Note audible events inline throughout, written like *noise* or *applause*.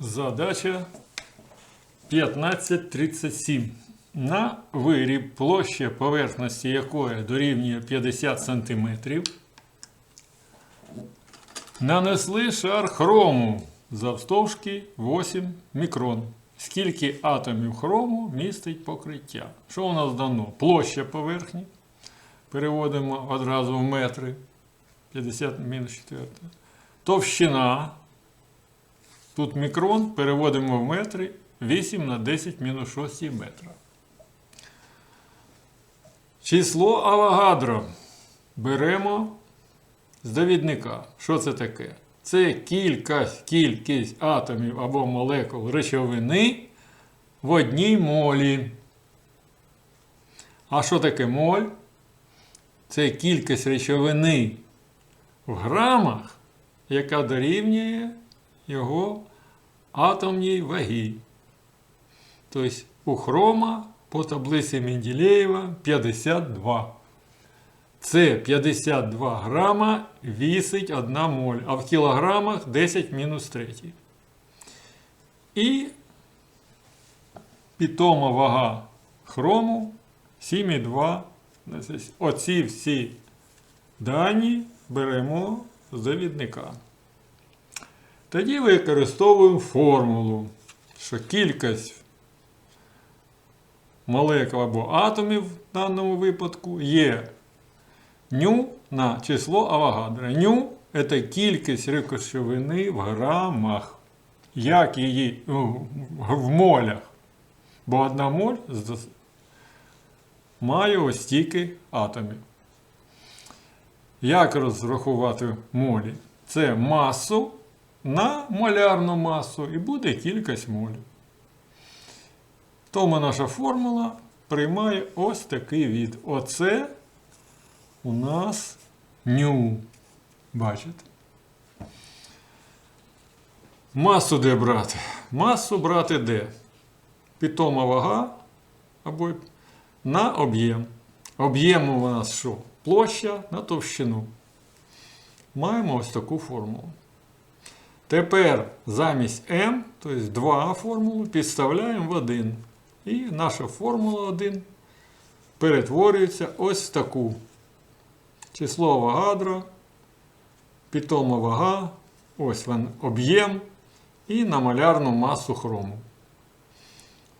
Задача 1537. На виріб, площа поверхності якої дорівнює 50 см, нанесли шар хрому завстовшки 8 мікрон. Скільки атомів хрому містить покриття? Що у нас дано? Площа поверхні. Переводимо одразу в метри. 50 мінус 4. Товщина Тут мікрон переводимо в метри 8 на 10 мінус 6 метра. Число Авогадро беремо з довідника. Що це таке? Це кількість, кількість атомів або молекул речовини в одній молі. А що таке моль? Це кількість речовини в грамах, яка дорівнює його атомній ваги. Тобто у хрома по таблиці Менделєєва 52. Це 52 грама вісить 1 моль, а в кілограмах 10 мінус 3. І питома вага хрому 7,2. Оці всі дані беремо з довідника. Тоді використовуємо формулу, що кількість молекул або атомів в даному випадку є ню на число Авогадро. Ню це кількість речовини в грамах. Як її в молях. Бо одна моль має ось стільки атомів. Як розрахувати молі? Це масу на молярну масу і буде кількість молів. Тому наша формула приймає ось такий від. Оце у нас ню. Бачите? Масу де брати? Масу брати де? Питома вага або на об'єм. Об'єм у нас що? Площа на товщину. Маємо ось таку формулу. Тепер замість m, тобто 2 формулу, підставляємо в 1. І наша формула 1 перетворюється ось в таку. Число Авогадро, питома вага, ось він об'єм і на малярну масу хрому.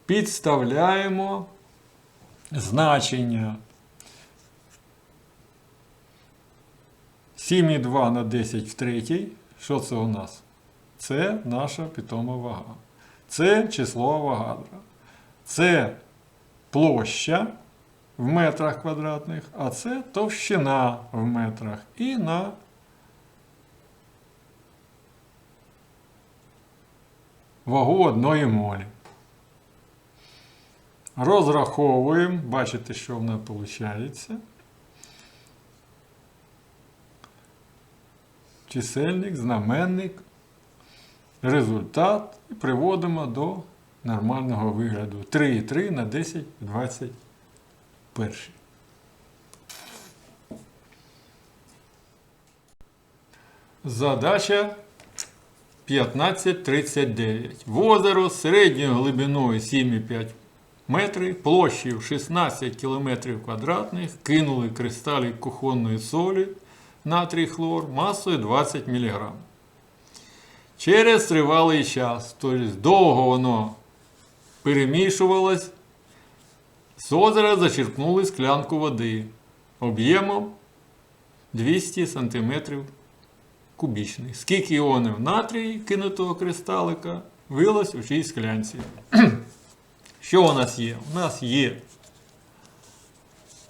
Підставляємо значення 7,2 на 10 в третій. Що це у нас? Це наша питома вага. Це число Авогадро. Це площа в метрах квадратних, а це товщина в метрах. І на вагу одної молі. Розраховуємо, бачите, що в нас виходить. Чисельник, знаменник, результат і приводимо до нормального вигляду. 3,3 на 10 21. Задача 1539. В озеро з середньою глибиною 7,5 метри, площею 16 км квадратних кинули кристалі кухонної солі натрій хлор масою 20 мг. Через тривалий час, тобто довго воно перемішувалось, з озера зачерпнули склянку води об'ємом 200 см кубічних. Скільки іонів натрії кинутого кристалика вилось у цій склянці. *clears throat* Що у нас є? У нас є.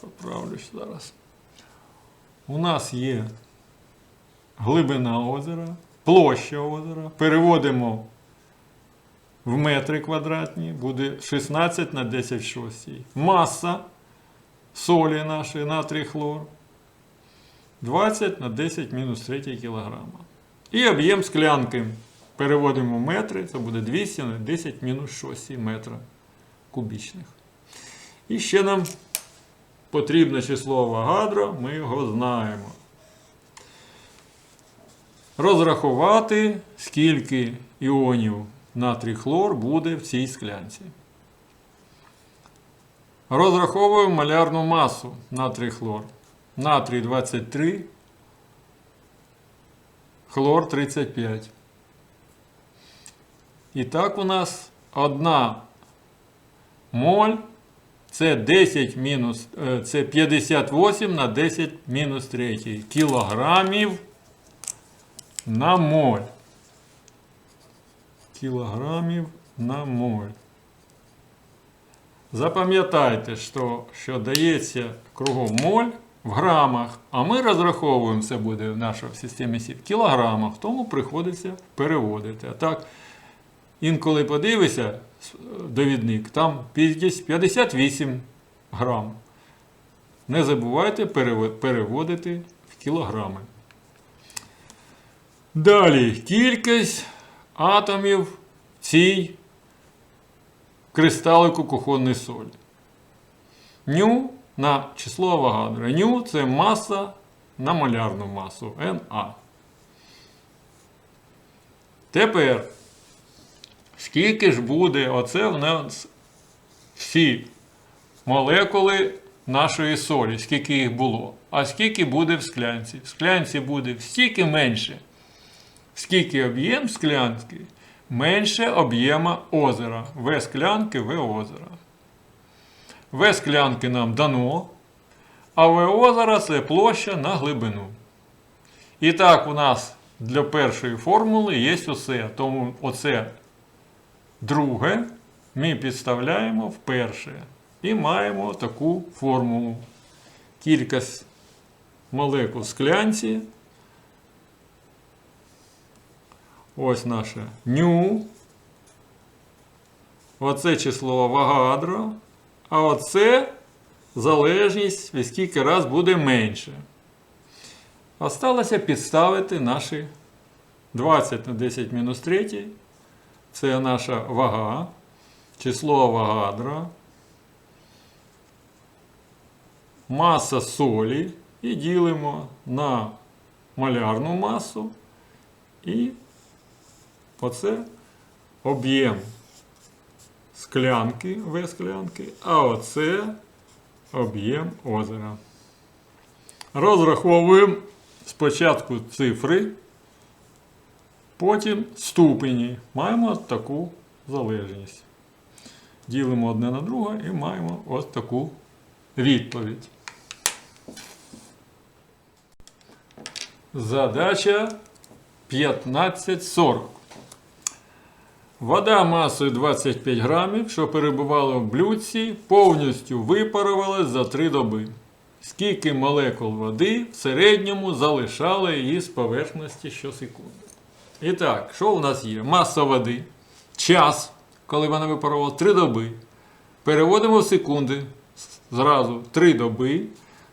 Поправлюсь зараз. У нас є глибина озера, площа озера. Переводимо в метри квадратні, буде 16 на 10 в 6. Маса солі нашої натрій хлор 20 на 10 мінус 3 кілограма. І об'єм склянки переводимо в метри, це буде 200 на 10 мінус 6 метра кубічних. І ще нам потрібне число Авогадро, ми його знаємо. Розрахувати, скільки іонів натрій хлор буде в цій склянці. Розраховуємо малярну масу натрій хлор. Натрій 23, хлор 35. І так у нас одна моль це 10 мінус, е, це 58 на 10 мінус 3 кілограмів на моль. Кілограмів на моль. Запам'ятайте, що, що дається кругом моль в грамах, а ми розраховуємо, це буде в нашій системі СІП, в кілограмах, тому приходиться переводити. А так, інколи подивися довідник, там 58 грам. Не забувайте переводити в кілограми. Далі кількість атомів цій кристалику кухонної солі. Ню на число Авогадро. Ню це маса на малярну масу На. Тепер, скільки ж буде оце в нас всі молекули нашої солі, скільки їх було. А скільки буде в склянці? В склянці буде стільки менше. Скільки об'єм склянки, менше об'єма озера. В склянки В озера. В склянки нам дано, а В озера це площа на глибину. І так, у нас для першої формули є оце. Тому оце друге ми підставляємо в перше. І маємо таку формулу. Кількість молекул склянці. Ось наше ню. Оце число Авогадро. А оце залежність, в скільки раз буде менше. Осталося підставити наші 20 на 10 мінус 3. Це наша вага, число Авогадро, маса солі і ділимо на малярну масу. І оце об'єм склянки, В склянки, а оце об'єм озера. Розраховуємо спочатку цифри, потім ступені. Маємо таку залежність. Ділимо одне на друге і маємо ось таку відповідь. Задача 1540. Вода масою 25 грамів, що перебувала в блюдці, повністю випарувалась за 3 доби. Скільки молекул води в середньому залишали її з поверхності щосекунди. І так, що у нас є? Маса води, час, коли вона випарувала 3 доби. Переводимо в секунди зразу 3 доби,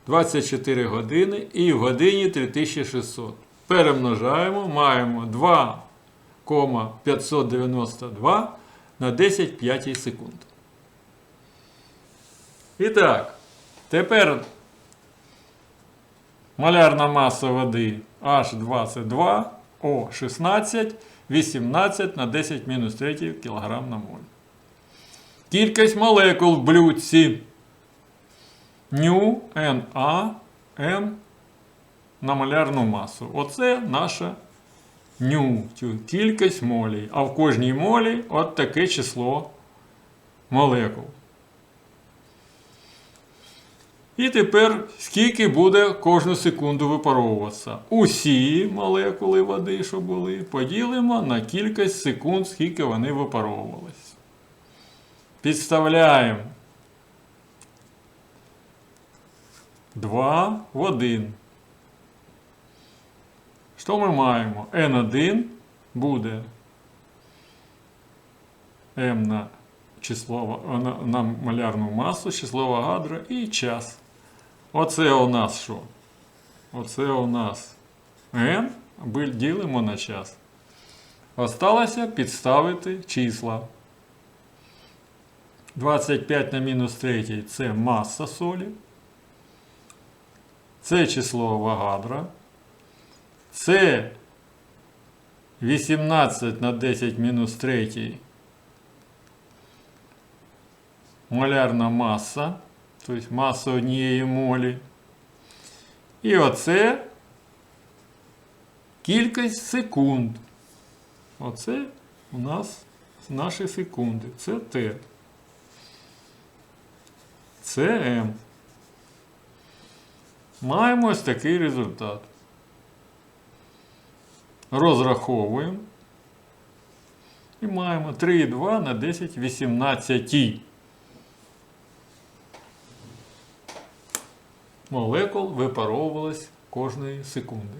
24 години і в годині 3600. Перемножаємо, маємо 2,592 на 10 п'ятій секунд. І так, тепер малярна маса води H22 O16 18 на 10 мінус 3 кг на моль. Кількість молекул в блюдці ню Na M на малярну масу. Оце наша ню, цю кількість молей. А в кожній молі от таке число молекул. І тепер скільки буде кожну секунду випаровуватися? Усі молекули води, що були, поділимо на кількість секунд, скільки вони випаровувались. Підставляємо 2 в 1. Що ми маємо? N1 буде M на число, на, на малярну масу, число Авогадро і час. Оце у нас що? Оце у нас N, ділимо на час. Осталося підставити числа. 25 на мінус 3 це маса солі. Це число Авогадро. Це 18 на 10 мінус 3 молярна маса, тобто маса однієї молі. І оце кількість секунд. Оце у нас наші секунди. Це Т. Це М. Маємо ось такий результат. Розраховуємо. І маємо 3,2 на 10 18 молекул випаровувалось кожної секунди.